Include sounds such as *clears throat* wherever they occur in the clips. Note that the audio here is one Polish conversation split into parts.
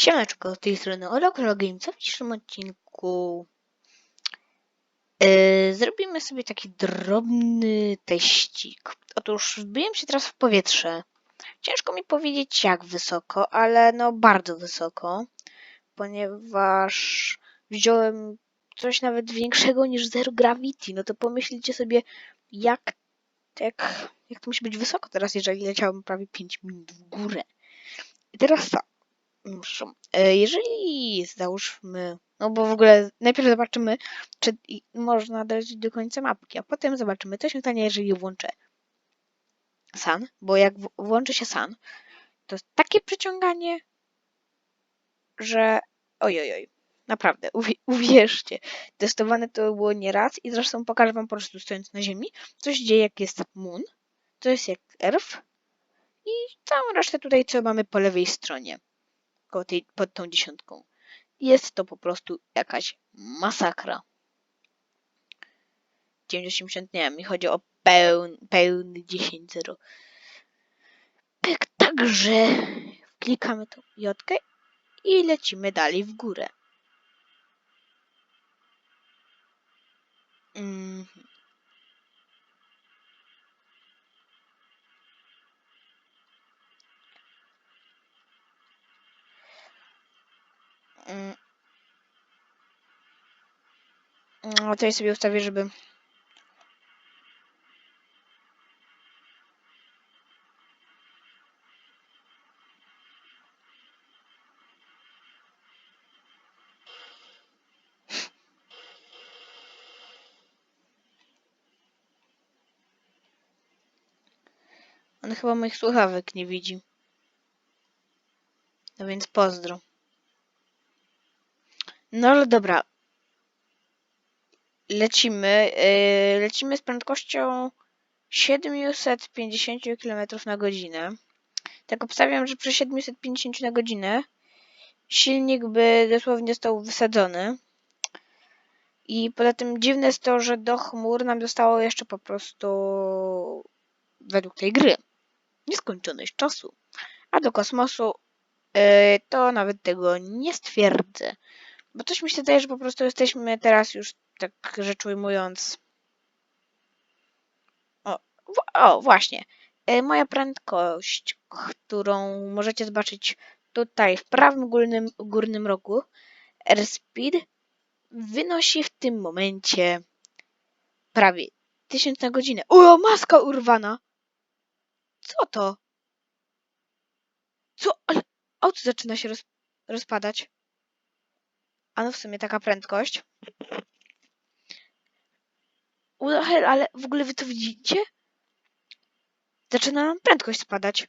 Siemaneczko, z tej strony Orakolo Games. W dzisiejszym odcinku yy, zrobimy sobie taki drobny teścik. Otóż wbiłem się teraz w powietrze. Ciężko mi powiedzieć jak wysoko, ale no bardzo wysoko, ponieważ wziąłem coś nawet większego niż Zero Gravity. No to pomyślcie sobie, jak, jak, jak to musi być wysoko teraz, jeżeli leciałem prawie 5 minut w górę. I teraz tak. E, Jeżeli załóżmy, no bo w ogóle najpierw zobaczymy, czy można dojść do końca mapki, a potem zobaczymy, co się stanie, jeżeli włączę san, bo jak włączy się san, to jest takie przyciąganie, że oj, oj, naprawdę, uwi- uwierzcie, testowane to było nieraz i zresztą pokażę wam po prostu stojąc na ziemi, co się dzieje, jak jest moon, co jest jak earth i całą resztę tutaj, co mamy po lewej stronie koło tej, pod tą dziesiątką. Jest to po prostu jakaś masakra. 980, nie wiem, mi chodzi o pełny, pełny 10.0. Tak, także klikamy tą jotkę i lecimy dalej w górę. Mm. No, tutaj sobie ustawię, żeby on chyba moich słuchawek nie widzi. No więc pozdro. No dobra. Lecimy. Yy, lecimy z prędkością 750 km na godzinę. Tak obstawiam, że przy 750 na godzinę silnik by dosłownie został wysadzony. I poza tym dziwne jest to, że do chmur nam zostało jeszcze po prostu według tej gry nieskończoność czasu. A do kosmosu yy, to nawet tego nie stwierdzę. Bo coś mi się wydaje, że po prostu jesteśmy teraz już, tak rzecz ujmując. O, o właśnie. E, Moja prędkość, którą możecie zobaczyć tutaj w prawym górnym, górnym rogu, airspeed, wynosi w tym momencie prawie 1000 na godzinę. O, maska urwana! Co to? Co? Ale auto zaczyna się roz, rozpadać. A no w sumie taka prędkość. Hell, ale w ogóle wy to widzicie? Zaczyna nam prędkość spadać.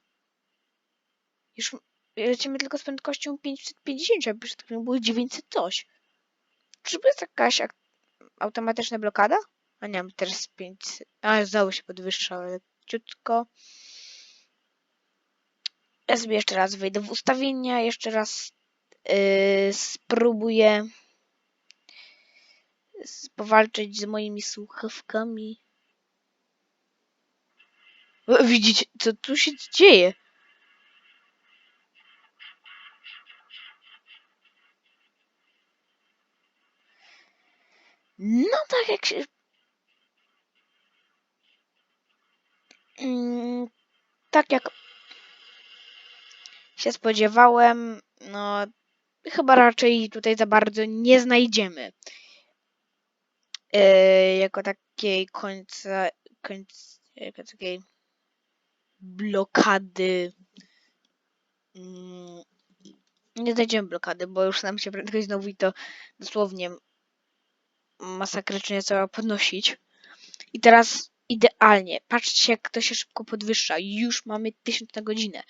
Już lecimy tylko z prędkością 550, a przed chwilą było 900 coś. Czyżby jest jakaś ak- automatyczna blokada? A nie wiem, teraz 500. A, znowu się podwyższa, ale ciutko. Ja sobie jeszcze raz wejdę w ustawienia, jeszcze raz yy, spróbuję powalczyć z moimi słuchawkami. Widzicie, co tu się dzieje? No tak jak się... Mm, tak jak się spodziewałem, no chyba raczej tutaj za bardzo nie znajdziemy. Yy, jako takiej końca, końc, jako takiej blokady. Mm, nie znajdziemy blokady, bo już nam się prędkość znowu i to dosłownie masakrycznie trzeba podnosić. I teraz idealnie. Patrzcie, jak to się szybko podwyższa. Już mamy 1000 na godzinę.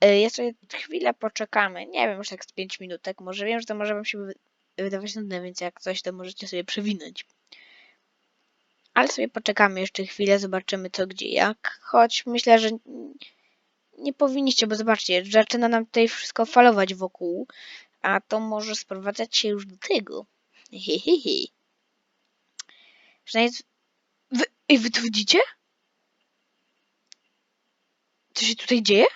Ja sobie chwilę poczekamy. Nie wiem, już tak z 5 minutek. Może wiem, że to może wam się wy- wydawać nudne, więc jak coś, to możecie sobie przewinąć. Ale sobie poczekamy jeszcze chwilę, zobaczymy co gdzie jak. Choć myślę, że nie powinniście, bo zobaczcie, zaczyna nam tutaj wszystko falować wokół, a to może sprowadzać się już do tego. Hehehe. Przynajmniej... Wy, ej, wy to widzicie? Co się tutaj dzieje?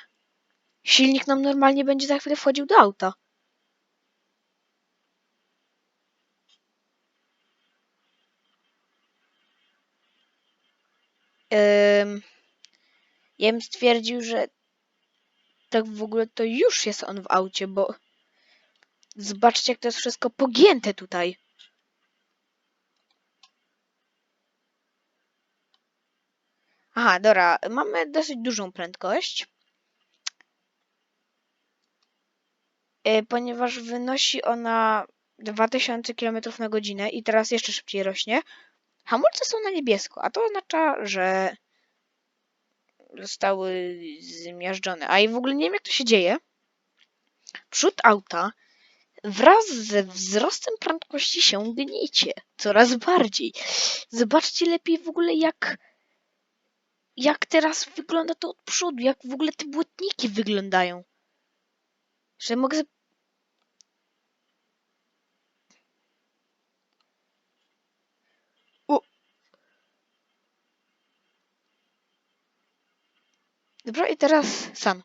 Silnik nam normalnie będzie za chwilę wchodził do auta. Ym, ja bym stwierdził, że tak w ogóle to już jest on w aucie, bo zobaczcie, jak to jest wszystko pogięte tutaj. Aha, dobra, mamy dosyć dużą prędkość. Ponieważ wynosi ona 2000 km na godzinę i teraz jeszcze szybciej rośnie. Hamulce są na niebiesko, a to oznacza, że zostały zmiażdżone. A i w ogóle nie wiem, jak to się dzieje. Przód auta wraz ze wzrostem prędkości się gniecie coraz bardziej. Zobaczcie lepiej w ogóle, jak, jak teraz wygląda to od przodu, jak w ogóle te błotniki wyglądają. Że mogę. O! Dobra, i teraz sam.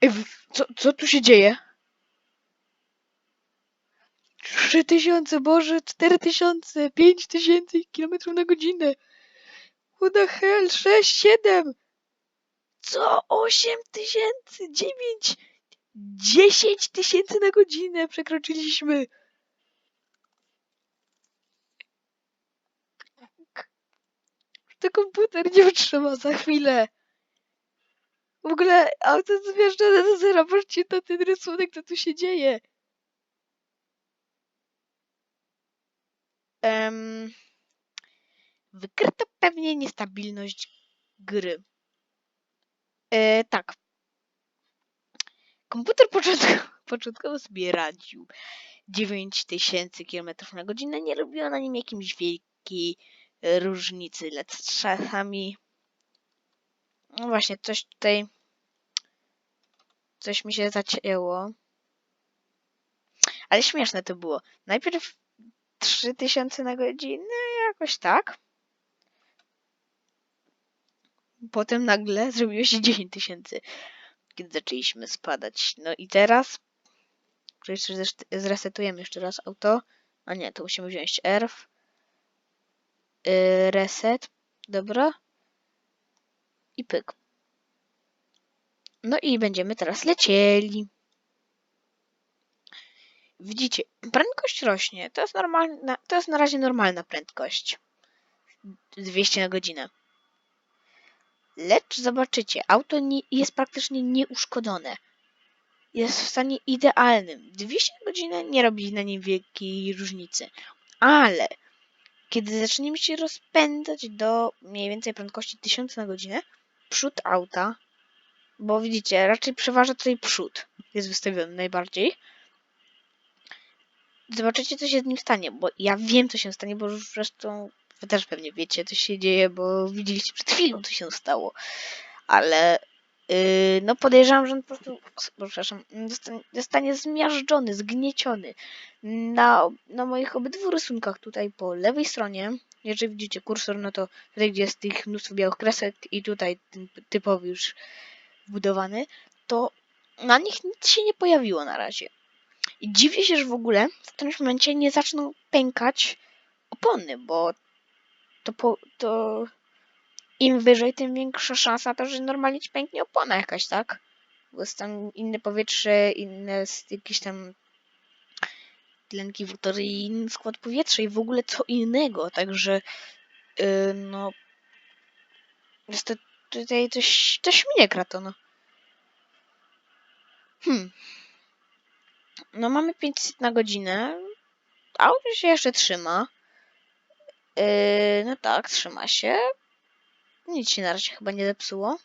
Ej, co, co tu się dzieje? 3000, Boże, 4000, 5000 km na godzinę. What the hell, 6, 7. Co? 8 tysięcy, 9, 10 tysięcy na godzinę przekroczyliśmy. To komputer nie utrzyma za chwilę. W ogóle auto zmiażdżone do zera. Patrzcie na ten rysunek, co tu się dzieje. Um, wykryto pewnie niestabilność gry. E, tak. Komputer początkowo, *laughs* początkowo sobie radził. 9000 km na godzinę. Nie robiło na nim jakimś wielkiej różnicy, lecz czasami. No właśnie, coś tutaj. Coś mi się zacięło. Ale śmieszne to było. Najpierw 3000 na godzinę, jakoś tak. Potem nagle *laughs* zrobiło się 10 tysięcy, kiedy zaczęliśmy spadać. No i teraz. Zresetujemy jeszcze raz auto. A nie, to musimy wziąć RF. Yy, reset. Dobra. I pyk. No i będziemy teraz lecieli. Widzicie, prędkość rośnie. To jest normalna, to jest na razie normalna prędkość. 200 na godzinę. Lecz zobaczycie, auto nie, jest praktycznie nieuszkodzone. Jest w stanie idealnym. 200 na godzinę nie robi na nim wielkiej różnicy. Ale kiedy zaczniemy się rozpędzać do mniej więcej prędkości 1000 na godzinę, przód auta, bo widzicie, raczej przeważa tutaj przód, jest wystawiony najbardziej. Zobaczycie, co się z nim stanie, bo ja wiem, co się stanie, bo już zresztą wy też pewnie wiecie, co się dzieje, bo widzieliście przed chwilą, co się stało. Ale yy, no podejrzewam, że on po prostu, przepraszam, zostanie zmiażdżony, zgnieciony. Na, na moich obydwu rysunkach tutaj po lewej stronie, jeżeli widzicie kursor, no to tutaj, gdzie jest tych mnóstwo białych kresek i tutaj ten typowy już wbudowany, to na nich nic się nie pojawiło na razie. I dziwię się, że w ogóle w którymś momencie nie zaczną pękać opony, bo to, po, to im wyżej, tym większa szansa to, że normalnie ci pęknie opona jakaś, tak? Bo jest tam inne powietrze, inne jakieś tam tlenki wótor i inny skład powietrza i w ogóle co innego, także yy, no jest to tutaj coś, coś mnie gra to, no. Hmm. No mamy 500 na godzinę. Auto się jeszcze trzyma. Yy, no tak, trzyma się. Nic się na razie chyba nie zepsuło.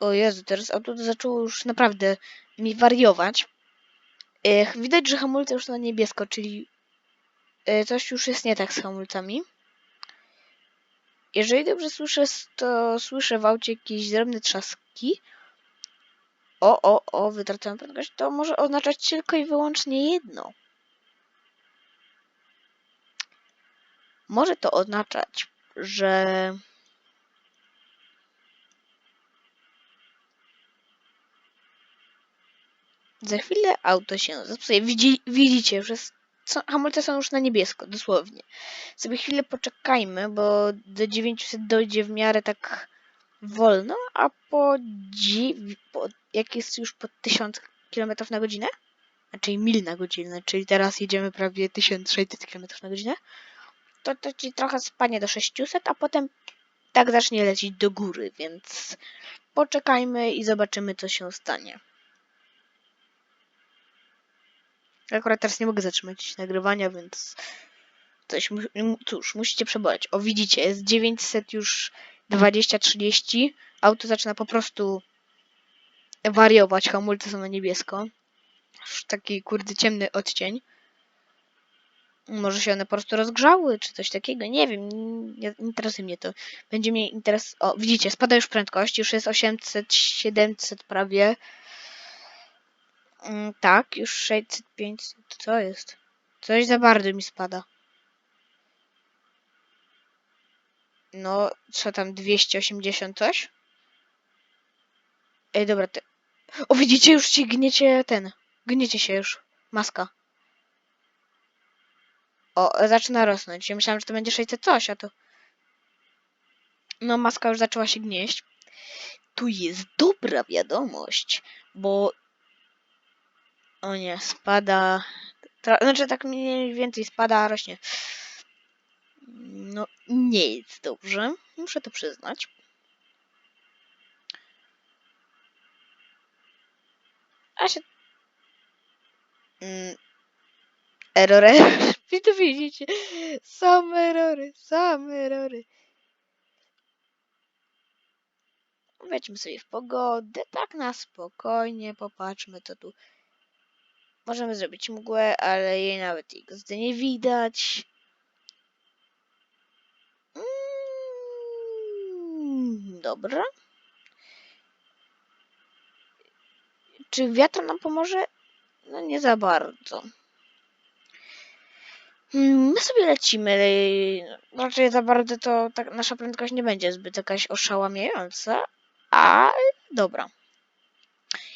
O Jezu, teraz auto zaczęło już naprawdę mi wariować. Widać, że hamulce już na niebiesko, czyli yy, coś już jest nie tak z hamulcami. Jeżeli dobrze słyszę, to słyszę w aucie jakieś drobne trzaski. O, o, o, wytracam prędkość. To może oznaczać tylko i wyłącznie jedno. Może to oznaczać, że Za chwilę auto się zepsuje. Widzi, widzicie, są, hamulce są już na niebiesko, dosłownie. Sobie chwilę poczekajmy, bo do 900 dojdzie w miarę tak wolno, a po, po jak jest już po 1000 km na godzinę, czyli mil na godzinę, czyli teraz jedziemy prawie 1600 km na godzinę, to to ci trochę spadnie do 600, a potem tak zacznie lecieć do góry, więc poczekajmy i zobaczymy, co się stanie. Akurat teraz nie mogę zatrzymać nagrywania, więc coś, cóż, musicie przeboleć. O, widzicie, jest 900 już 20-30, auto zaczyna po prostu wariować, hamulce są na niebiesko. Taki kurde ciemny odcień. Może się one po prostu rozgrzały, czy coś takiego, nie wiem, nie interesuje mnie to. Będzie mnie interes... O, widzicie, spada już prędkość, już jest 800, 700 prawie. Mm, tak, już 600, 500, co jest? Coś za bardzo mi spada. No, co tam, 280 coś? Ej, dobra, te... O, widzicie, już ci gniecie ten. Gniecie się już. Maska. O, zaczyna rosnąć. Ja myślałam, że to będzie 600 coś, a to... No, maska już zaczęła się gnieść. Tu jest dobra wiadomość, bo... O nie, spada... Tro... Znaczy, tak mniej więcej spada, a rośnie. No, nie jest dobrze. Muszę to przyznać. A się... Mm. Error, error. *laughs* Wy to widzicie. Same erory, same erory. Wejdźmy sobie w pogodę, tak na spokojnie, popatrzmy co tu. Możemy zrobić mgłę, ale jej nawet XD nie widać. Mm, dobra. Czy wiatr nam pomoże? No nie za bardzo. Mm, My sobie lecimy. Raczej za bardzo to tak, nasza prędkość nie będzie zbyt jakaś oszałamiająca. A dobra.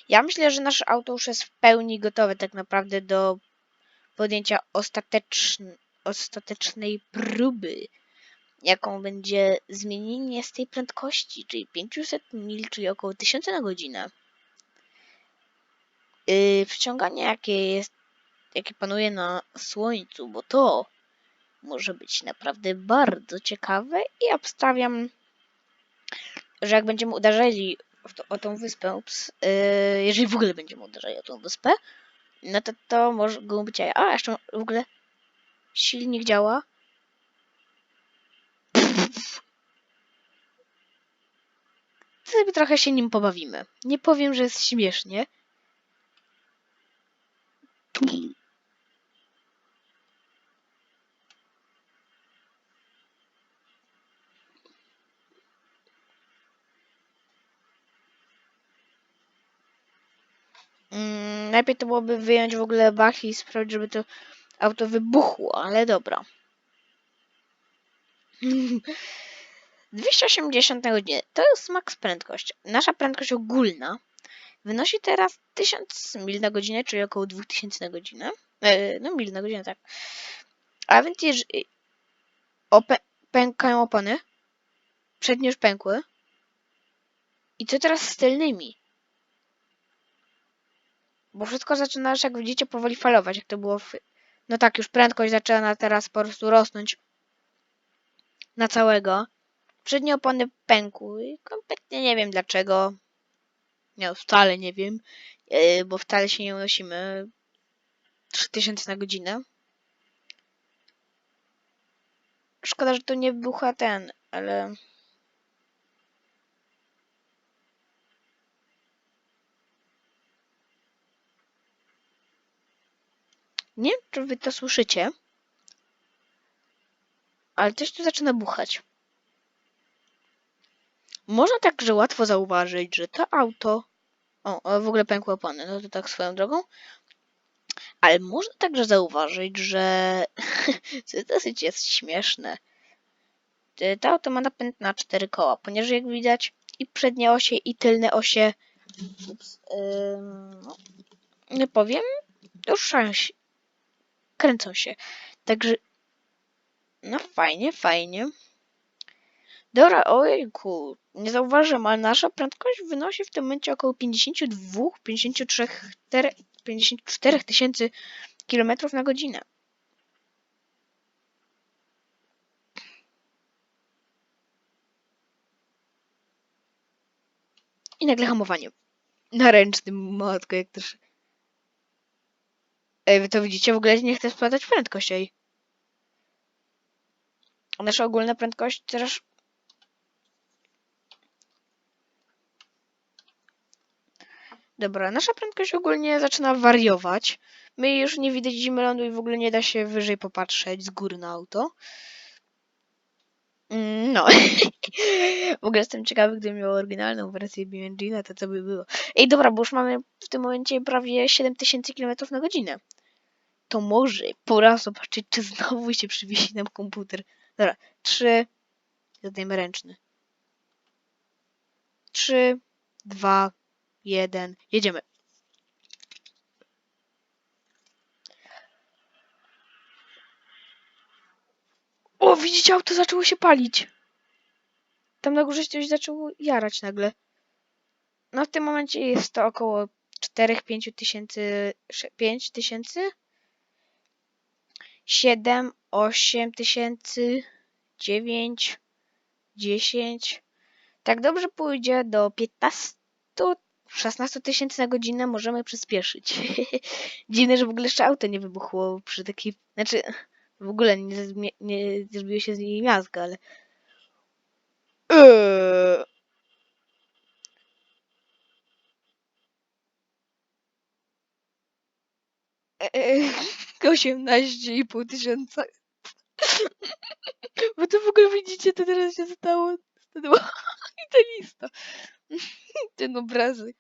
Ja myślę, że nasze auto już jest w pełni gotowe tak naprawdę do podjęcia ostateczn ostatecznej próby, jaką będzie zmienienie z tej prędkości, czyli 500 mil, czyli około 1000 na godzinę. Yy, wciąganie, jakie jest, jakie panuje na Słońcu, bo to może być naprawdę bardzo ciekawe i obstawiam, że jak będziemy uderzali to, o tą wyspę, ups, yy, jeżeli w ogóle będziemy uderzali o tą wyspę, no to to mogą być jaja. A, jeszcze w ogóle silnik działa. *laughs* Sobie trochę się nim pobawimy. Nie powiem, że jest śmiesznie. Mm, najpierw to byłoby wyjąć w ogóle bach i sprawdzić, żeby to auto wybuchło, ale dobra. *laughs* 280 na godzinę. To jest max prędkość. Nasza prędkość ogólna wynosi teraz 1000 mil na godzinę, czyli około 2000 na godzinę. E, no, mil na godzinę, tak. A więc jeżeli ope- pękają opony, przednie już pękły. I co teraz z tylnymi? Bo wszystko zaczyna, już, jak widzicie, powoli falować, jak to było w... No tak, już prędkość zaczyna teraz po prostu rosnąć na całego. Przednie opony pękły kompletnie nie wiem dlaczego. Nie, wcale nie wiem, yy, bo wcale się nie unosimy 3000 na godzinę. Szkoda, że to nie wybucha ten, ale... Nie wiem, czy wy to słyszycie, ale coś tu zaczyna buchać. Można także łatwo zauważyć, że to auto. O, w ogóle pękły opony, no to tak swoją drogą. Ale można także zauważyć, że. *laughs* co dosyć jest śmieszne. To auto ma napęd na cztery koła, ponieważ jak widać, i przednie osie, i tylne osie. Ups, no, nie powiem, ruszają się, kręcą się. Także, no fajnie, fajnie. Dobra, ojku, nie zauważyłem, ale nasza prędkość wynosi w tym momencie około 52, 53, 54 tysięcy kilometrów na godzinę. I nagle hamowanie. Na ręcznym, matko, jak też. Wy to widzicie? W ogóle nie chcę spadać prędkość, ej. Nasza ogólna prędkość teraz... Dobra, nasza prędkość ogólnie zaczyna wariować. My już nie widzimy lądu i w ogóle nie da się wyżej popatrzeć z góry na auto. Mm, No. *laughs* w ogóle jestem ciekawy, gdybym miał oryginalną wersję BMG, to co by było. Ej, dobra, bo już mamy w tym momencie prawie 7000 km na godzinę. To może pora zobaczyć, czy znowu się przywiesi nam komputer. Dobra, trzy. Zadajmy ręczny. Trzy, dwa, jeden. Jedziemy. O, widzicie, auto zaczęło się palić. Tam na górze coś zaczęło jarać nagle. No w tym momencie jest to około 4-5 tysięcy. 5 tysięcy? 7, 8 tysięcy, 9, 10. Tak dobrze pójdzie do 15, 16 tysięcy na godzinę możemy przyspieszyć. *laughs* Dziwne, że w ogóle jeszcze auto nie wybuchło przy takiej... Znaczy, w ogóle nie, zmie- nie zrobiło się z niej miazga, ale... Eee. *laughs* Eee, 18,5 tysiąca. Bo to w ogóle widzicie, to teraz się stało. to *laughs* lista. *laughs* Ten obrazek.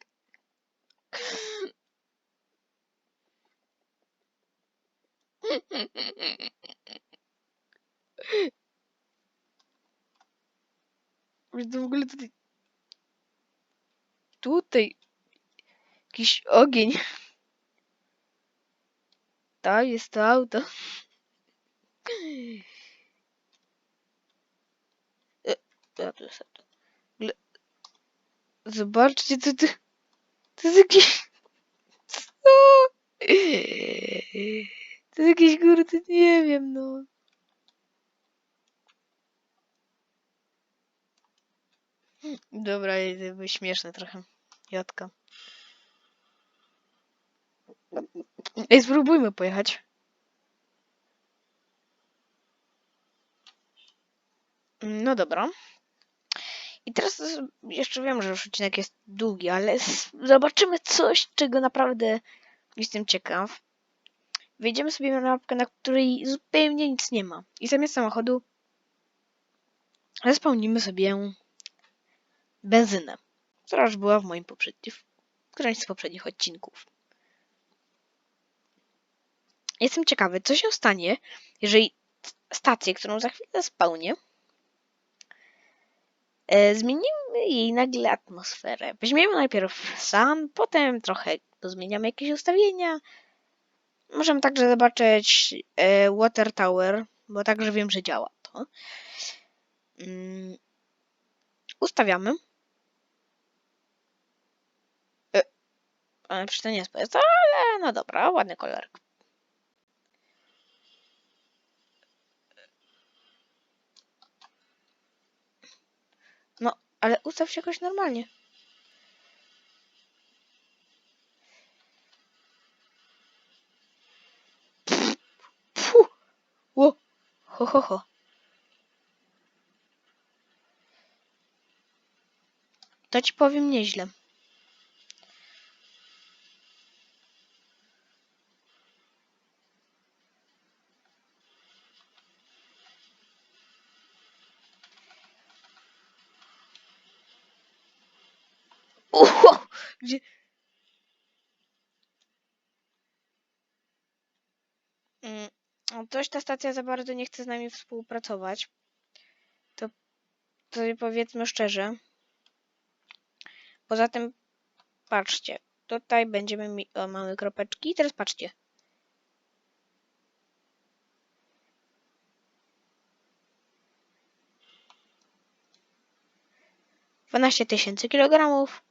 To w ogóle tutaj. Tutaj. Jakiś ogień. Tak, jest to auto. E, Zobaczcie, co to. To jest jakieś. Co? To jest jakieś nie wiem, no. Dobra, to było śmieszne trochę. Jotka. Ej, spróbujmy pojechać. No dobra. I teraz jeszcze wiem, że już odcinek jest długi, ale zobaczymy coś, czego naprawdę jestem ciekaw. Wejdziemy sobie na mapkę, na której zupełnie nic nie ma. I zamiast samochodu zaspełnimy sobie benzynę, która już była w moim poprzednim, w którymś z poprzednich odcinków. Jestem ciekawy, co się stanie, jeżeli stację, którą za chwilę spełnię, e, zmienimy jej nagle atmosferę. Weźmiemy najpierw sun, potem trochę pozmieniamy jakieś ustawienia. Możemy także zobaczyć e, Water Tower, bo także wiem, że działa to. Mm, ustawiamy. E, przecież to nie jest ale no dobra, ładny kolorek. No, ale ustaw się jakoś normalnie. Ło! Ho, ho, ho. To ci powiem nieźle. Coś ta stacja za bardzo nie chce z nami współpracować. To, to powiedzmy szczerze. Poza tym, patrzcie. Tutaj będziemy mi... O, mamy kropeczki. Teraz patrzcie. Dwanaście tysięcy kilogramów.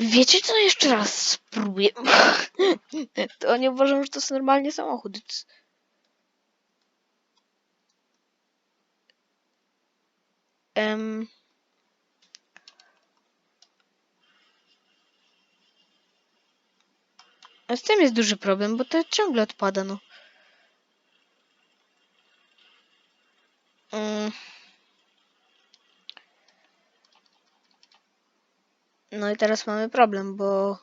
Wiecie co? Jeszcze raz spróbuję. *laughs* To nie uważam, że to jest normalnie samochód. Em, a z tym jest duży problem, bo to ciągle odpada, no. Mm. No i teraz mamy problem, bo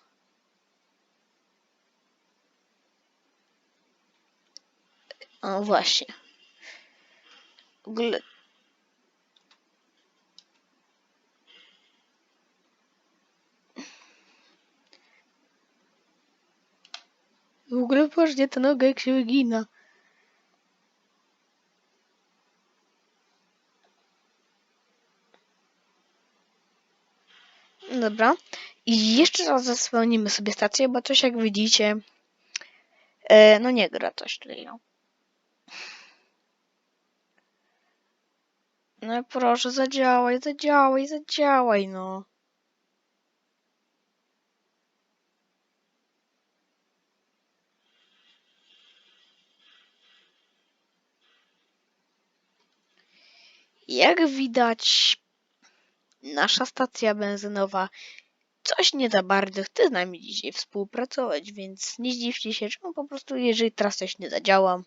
O, właśnie. W ogóle... W ogóle patrzcie, ta noga jak się wygina. Dobra. I jeszcze raz zaspełnimy sobie stację, bo coś jak widzicie, e, no nie gra coś tutaj, no. No proszę, zadziałaj, zadziałaj, zadziałaj, no. Jak widać, nasza stacja benzynowa coś nie za bardzo chce z nami dzisiaj współpracować, więc nie zdziwcie się, czemu po prostu, jeżeli teraz coś nie zadziała.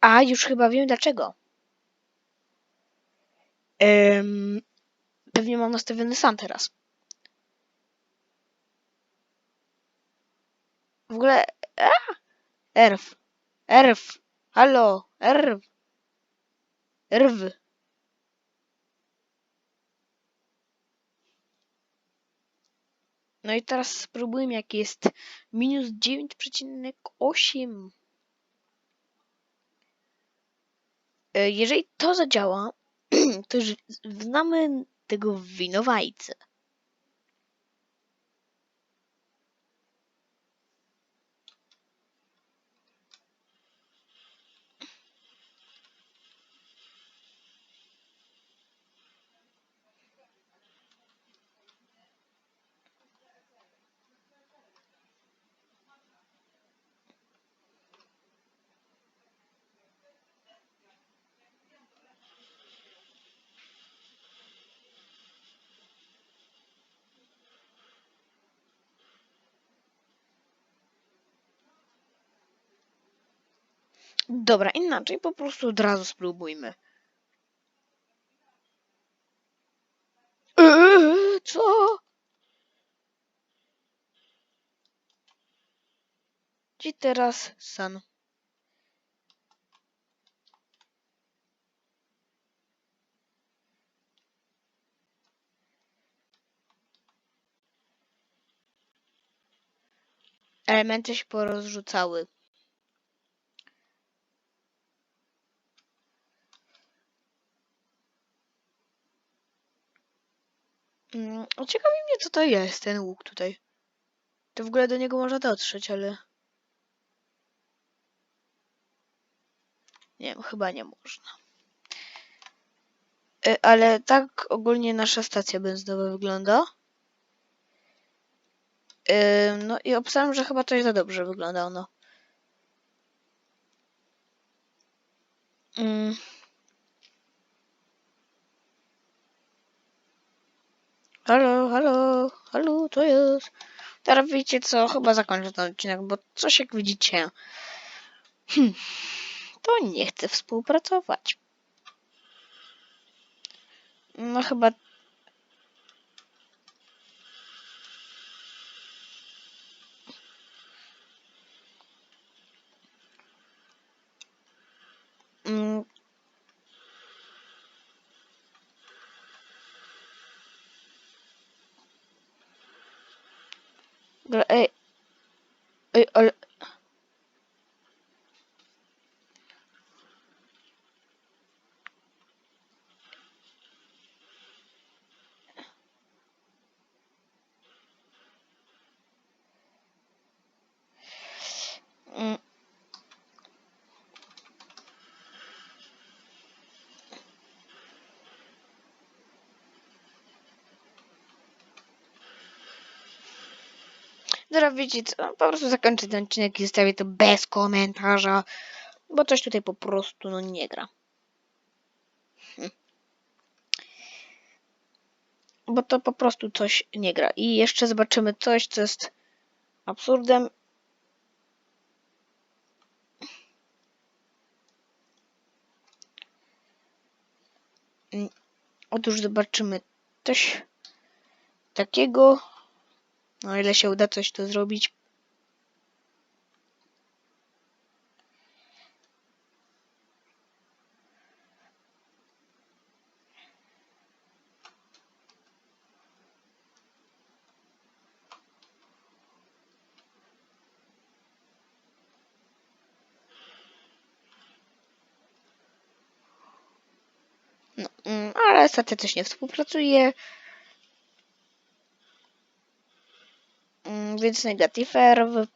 A, już chyba wiem dlaczego. Em, pewnie mam nastawiony sam teraz. W ogóle. A! Erw. Erw. Halo. Erw. Erw. No i teraz spróbujmy, jaki jest minus 9,8. E, Jeżeli to zadziała, *clears throat* to już znamy tego winowajcę. Dobra, inaczej po prostu od razu spróbujmy. Eee, co? Gdzie teraz San? Elementy się porozrzucały. Mm, Ciekawi mnie, co to jest, ten łuk tutaj. To w ogóle do niego można dotrzeć, ale... Nie wiem, chyba nie można. E, Ale tak ogólnie nasza stacja benzynowa wygląda. E, No i obstałem, że chyba coś za dobrze wygląda ono. Mm. Halo, halo, halo, to jest. Teraz wiecie co, chyba zakończę ten odcinek, bo coś jak widzicie, hmm, to nie chcę współpracować. No chyba or, Dobra, wiecie co, po prostu zakończę ten odcinek i zostawię to bez komentarza, bo coś tutaj po prostu no nie gra. Hm. Bo to po prostu coś nie gra. I jeszcze zobaczymy coś, co jest absurdem. Mm, Otóż zobaczymy coś takiego. No, ile się uda coś tu zrobić. No, mm, ale stacja coś nie współpracuje. Więc negativer. W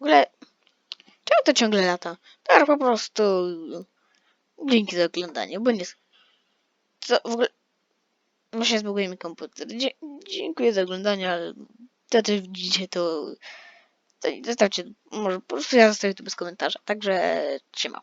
ogóle. Czemu to ciągle lata? Tak po prostu. Dzięki za oglądanie, bo nie. Co w ogóle. Może zbuguje mi komputer. Dzie dziękuję za oglądanie, ale to też widzicie to. to Zostawcie, może po prostu ja zostawię to bez komentarza. Także trzyma.